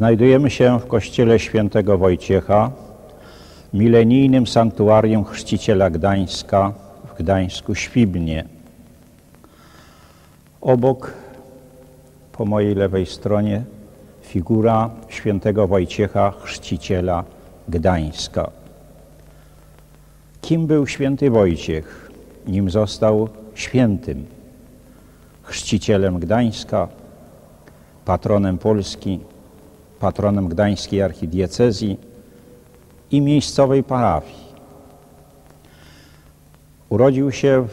Znajdujemy się w kościele świętego Wojciecha, milenijnym sanktuarium chrzciciela Gdańska w Gdańsku Świbnie. Obok, po mojej lewej stronie, figura świętego Wojciecha, chrzciciela Gdańska. Kim był święty Wojciech, nim został świętym? Chrzcicielem Gdańska, patronem Polski, patronem Gdańskiej Archidiecezji i miejscowej parafii. Urodził się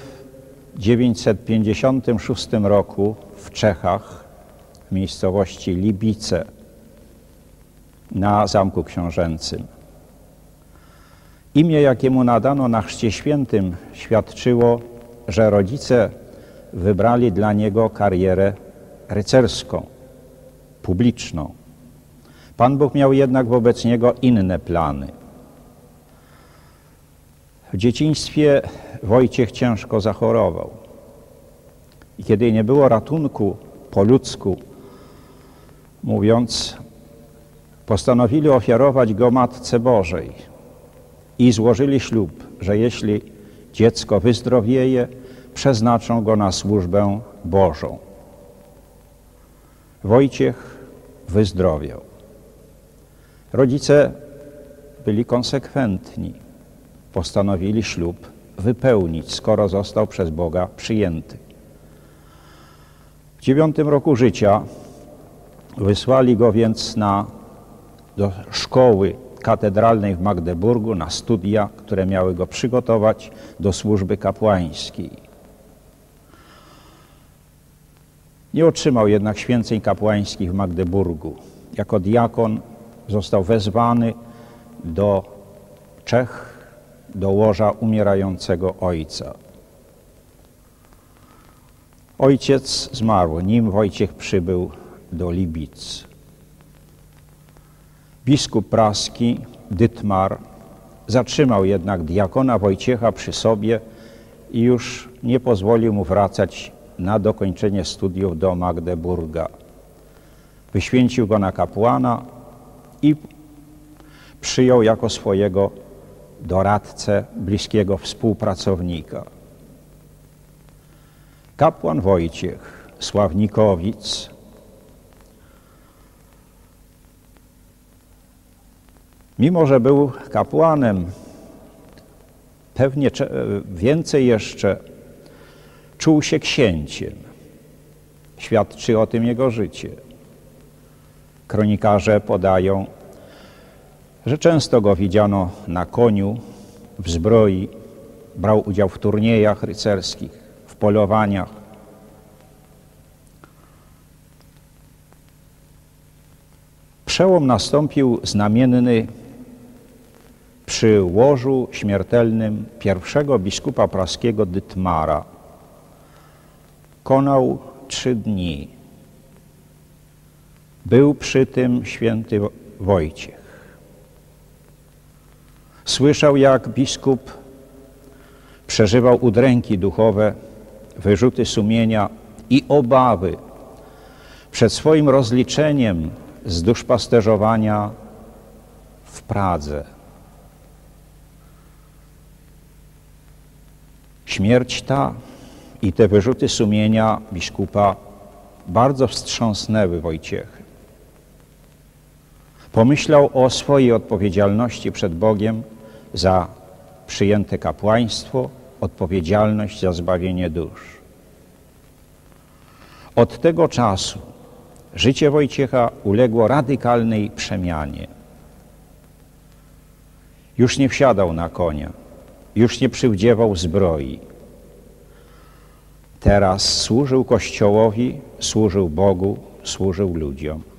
w 956 roku w Czechach, w miejscowości Libice, na Zamku Książęcym. Imię, jakie mu nadano na Chrzcie Świętym, świadczyło, że rodzice wybrali dla niego karierę rycerską, publiczną. Pan Bóg miał jednak wobec niego inne plany. W dzieciństwie Wojciech ciężko zachorował. I kiedy nie było ratunku po ludzku, mówiąc, postanowili ofiarować go Matce Bożej i złożyli ślub, że jeśli dziecko wyzdrowieje, przeznaczą go na służbę Bożą. Wojciech wyzdrowiał. Rodzice byli konsekwentni. Postanowili ślub wypełnić, skoro został przez Boga przyjęty. W dziewiątym roku życia wysłali go więc na, do szkoły katedralnej w Magdeburgu na studia, które miały go przygotować do służby kapłańskiej. Nie otrzymał jednak święceń kapłańskich w Magdeburgu. Jako diakon został wezwany do Czech, do łoża umierającego ojca. Ojciec zmarł, nim Wojciech przybył do Libic. Biskup praski Dytmar zatrzymał jednak diakona Wojciecha przy sobie i już nie pozwolił mu wracać na dokończenie studiów do Magdeburga. Wyświęcił go na kapłana i przyjął jako swojego doradcę, bliskiego współpracownika. Kapłan Wojciech Sławnikowic mimo że był kapłanem, pewnie więcej jeszcze czuł się księciem. Świadczy o tym jego życie. Kronikarze podają, że często go widziano na koniu, w zbroi, brał udział w turniejach rycerskich, w polowaniach. Przełom nastąpił znamienny przy łożu śmiertelnym pierwszego biskupa praskiego Dytmara. Konał trzy dni. Był przy tym święty Wojciech. Słyszał, jak biskup przeżywał udręki duchowe, wyrzuty sumienia i obawy przed swoim rozliczeniem z duszpasterzowania w Pradze. Śmierć ta i te wyrzuty sumienia biskupa bardzo wstrząsnęły Wojciechy. Pomyślał o swojej odpowiedzialności przed Bogiem za przyjęte kapłaństwo, odpowiedzialność za zbawienie dusz. Od tego czasu życie Wojciecha uległo radykalnej przemianie. Już nie wsiadał na konia, już nie przywdziewał zbroi. Teraz służył Kościołowi, służył Bogu, służył ludziom.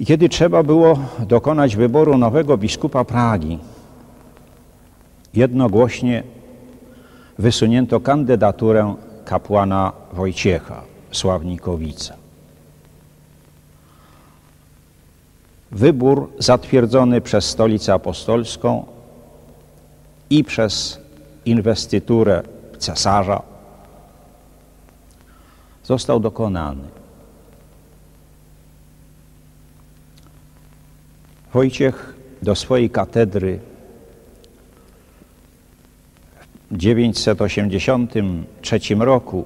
I kiedy trzeba było dokonać wyboru nowego biskupa Pragi, jednogłośnie wysunięto kandydaturę kapłana Wojciecha Sławnikowica. Wybór zatwierdzony przez Stolicę Apostolską i przez inwestyturę cesarza został dokonany. Wojciech do swojej katedry w 983 roku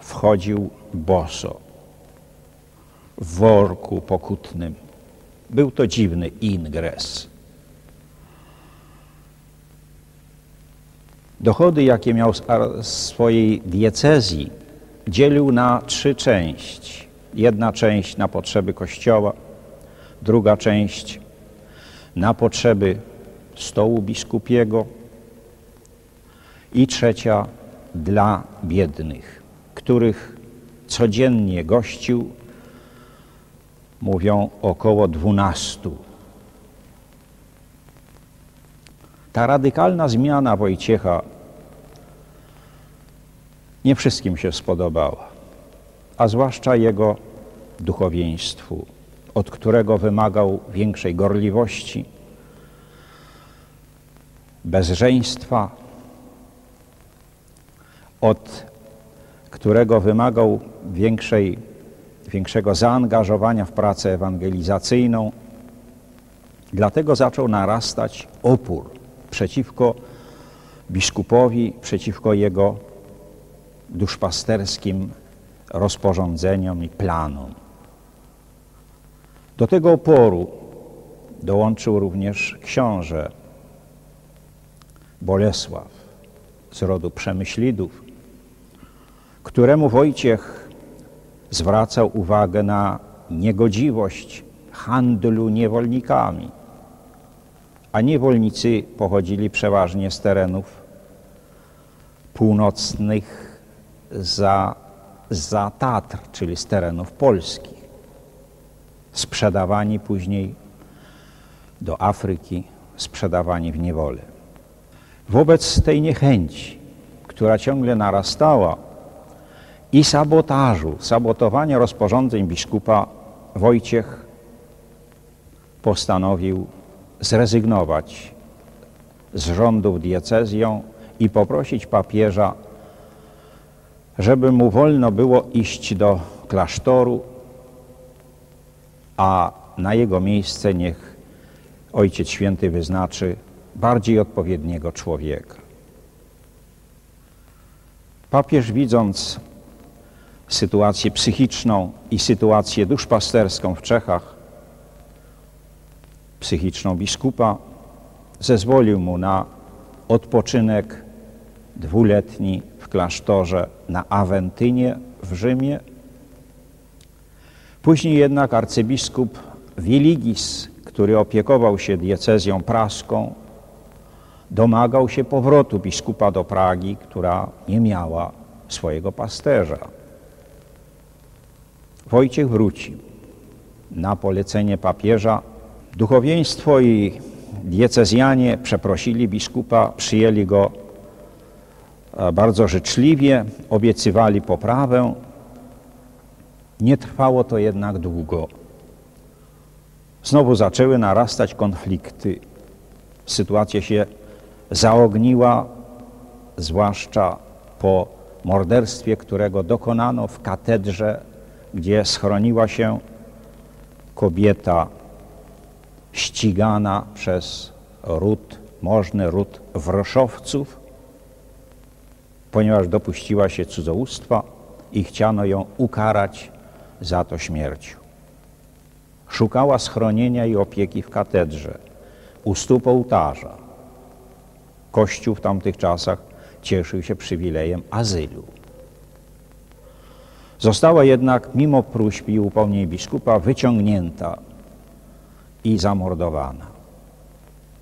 wchodził boso w worku pokutnym. Był to dziwny ingres. Dochody, jakie miał z swojej diecezji, dzielił na trzy części. Jedna część na potrzeby kościoła, druga część. Na potrzeby stołu biskupiego. I trzecia dla biednych, których codziennie gościł, mówią około dwunastu. Ta radykalna zmiana Wojciecha nie wszystkim się spodobała, a zwłaszcza jego duchowieństwu, od którego wymagał większej gorliwości, bezżeństwa, od którego wymagał większej, większego zaangażowania w pracę ewangelizacyjną. Dlatego zaczął narastać opór przeciwko biskupowi, przeciwko jego duszpasterskim rozporządzeniom i planom. Do tego oporu dołączył również książę Bolesław z rodu Przemyślidów, któremu Wojciech zwracał uwagę na niegodziwość handlu niewolnikami, a niewolnicy pochodzili przeważnie z terenów północnych za, za Tatr, czyli z terenów polskich. Sprzedawani później do Afryki, sprzedawani w niewolę. Wobec tej niechęci, która ciągle narastała i sabotażu, sabotowania rozporządzeń biskupa, Wojciech postanowił zrezygnować z rządów diecezją i poprosić papieża żeby mu wolno było iść do klasztoru, a na jego miejsce niech Ojciec Święty wyznaczy bardziej odpowiedniego człowieka. Papież widząc sytuację psychiczną i sytuację duszpasterską w Czechach, psychiczną biskupa, zezwolił mu na odpoczynek dwuletni w klasztorze na Awentynie w Rzymie. Później jednak arcybiskup Wiligis, który opiekował się diecezją praską, domagał się powrotu biskupa do Pragi, która nie miała swojego pasterza. Wojciech wrócił. Na polecenie papieża duchowieństwo i diecezjanie przeprosili biskupa, przyjęli go bardzo życzliwie, obiecywali poprawę. Nie trwało to jednak długo. Znowu zaczęły narastać konflikty. Sytuacja się zaogniła, zwłaszcza po morderstwie, którego dokonano w katedrze, gdzie schroniła się kobieta ścigana przez ród, możny ród wroszowców, ponieważ dopuściła się cudzołóstwa i chciano ją ukarać za to śmiercią. Szukała schronienia i opieki w katedrze, u stóp ołtarza. Kościół w tamtych czasach cieszył się przywilejem azylu. Została jednak, mimo próśb i upomnień biskupa, wyciągnięta i zamordowana.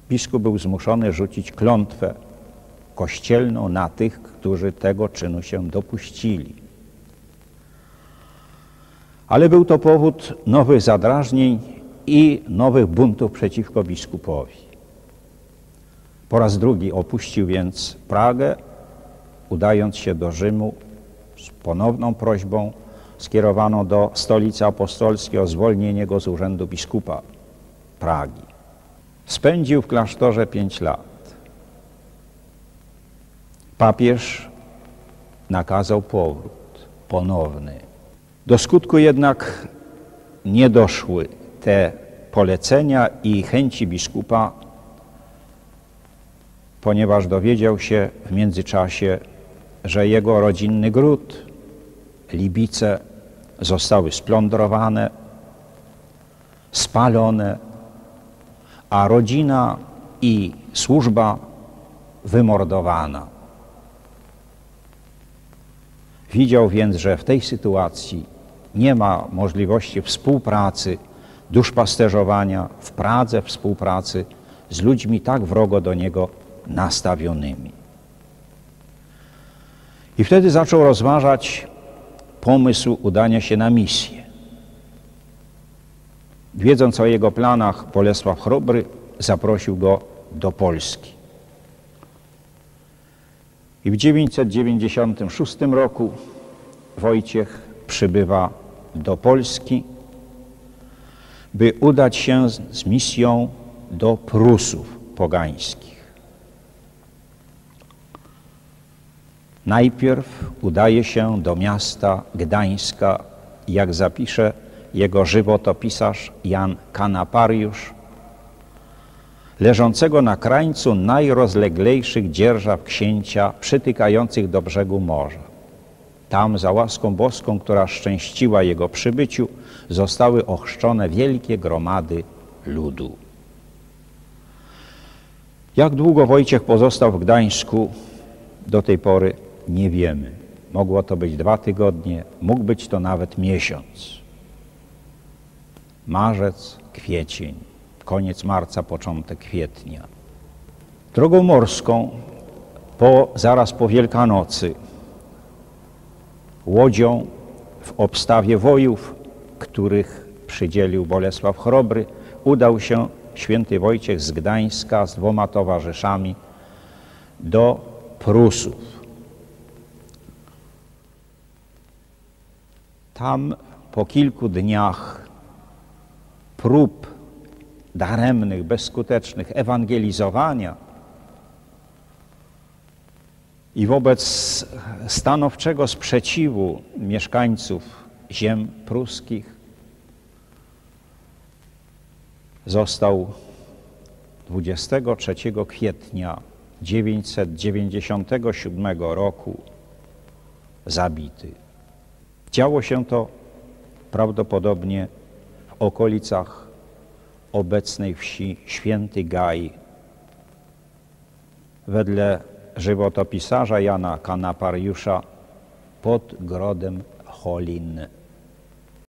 Biskup był zmuszony rzucić klątwę kościelną na tych, którzy tego czynu się dopuścili. Ale był to powód nowych zadrażnień i nowych buntów przeciwko biskupowi. Po raz drugi opuścił więc Pragę, udając się do Rzymu z ponowną prośbą skierowaną do stolicy apostolskiej o zwolnienie go z urzędu biskupa Pragi. Spędził w klasztorze pięć lat. Papież nakazał powrót ponowny. Do skutku jednak nie doszły te polecenia i chęci biskupa, ponieważ dowiedział się w międzyczasie, że jego rodzinny gród, Libice, zostały splądrowane, spalone, a rodzina i służba wymordowana. Widział więc, że w tej sytuacji nie ma możliwości współpracy, duszpasterzowania w Pradze, współpracy z ludźmi tak wrogo do niego nastawionymi. I wtedy zaczął rozważać pomysł udania się na misję. Wiedząc o jego planach, Bolesław Chrobry zaprosił go do Polski. I w 996 roku Wojciech przybywa do Polski, by udać się z misją do Prusów pogańskich. Najpierw udaje się do miasta Gdańska, jak zapisze jego żywotopisarz Jan Kanapariusz, leżącego na krańcu najrozleglejszych dzierżaw księcia przytykających do brzegu morza. Tam za łaską boską, która szczęściła jego przybyciu, zostały ochrzczone wielkie gromady ludu. Jak długo Wojciech pozostał w Gdańsku, do tej pory nie wiemy. Mogło to być dwa tygodnie, mógł być to nawet miesiąc. Marzec, kwiecień koniec marca, początek kwietnia. Drogą morską, po, zaraz po Wielkanocy, łodzią w obstawie wojów, których przydzielił Bolesław Chrobry, udał się święty Wojciech z Gdańska z dwoma towarzyszami do Prusów. Tam po kilku dniach prób daremnych, bezskutecznych ewangelizowania i wobec stanowczego sprzeciwu mieszkańców ziem pruskich został 23 kwietnia 997 roku zabity. Działo się to prawdopodobnie w okolicach obecnej wsi Święty Gaj. Wedle żywotopisarza Jana Kanapariusza pod grodem Cholin.